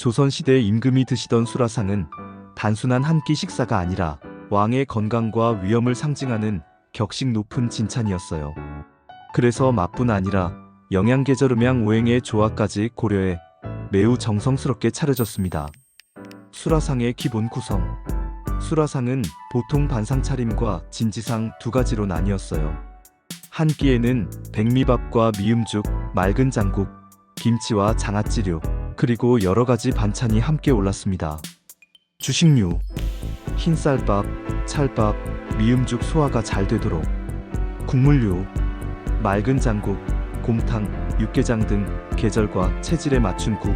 조선시대 임금이 드시던 수라상은 단순한 한 끼 식사가 아니라 왕의 건강과 위엄을 상징하는 격식 높은 진찬이었어요. 그래서 맛뿐 아니라 영양계절 음양 오행의 조화까지 고려해 매우 정성스럽게 차려졌습니다. 수라상의 기본 구성 수라상은 보통 반상 차림과 진지상 두 가지로 나뉘었어요. 한 끼에는 백미밥과 미음죽, 맑은 장국, 김치와 장아찌류, 그리고 여러 가지 반찬이 함께 올랐습니다. 주식류, 흰쌀밥, 찰밥, 미음죽 소화가 잘 되도록, 국물류, 맑은 장국, 곰탕, 육개장 등 계절과 체질에 맞춘 국,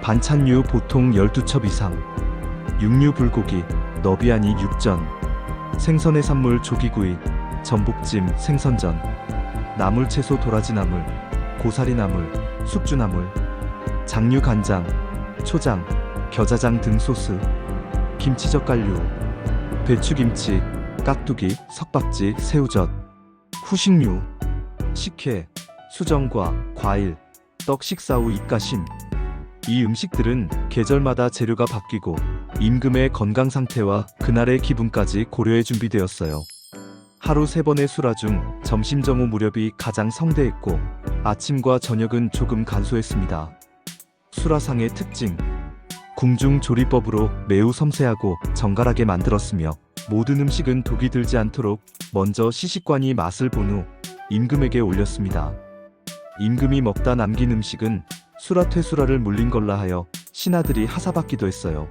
반찬류 보통 12첩 이상, 육류 불고기, 너비아니 육전, 생선의 산물 조기구이, 전복찜 생선전, 나물 채소 도라지나물, 고사리나물, 숙주나물, 장류 간장, 초장, 겨자장 등 소스, 김치 젓갈류, 배추김치, 깍두기, 석박지, 새우젓, 후식류, 식혜, 수정과 과일, 떡 식사 후 입가심. 이 음식들은 계절마다 재료가 바뀌고 임금의 건강 상태와 그날의 기분까지 고려해 준비되었어요. 하루 세 번의 수라 중 점심 정오 무렵이 가장 성대했고 아침과 저녁은 조금 간소했습니다. 수라상의 특징 궁중 조리법으로 매우 섬세하고 정갈하게 만들었으며 모든 음식은 독이 들지 않도록 먼저 시식관이 맛을 본 후 임금에게 올렸습니다. 임금이 먹다 남긴 음식은 수라퇴수라를 물린 걸라 하여 신하들이 하사받기도 했어요.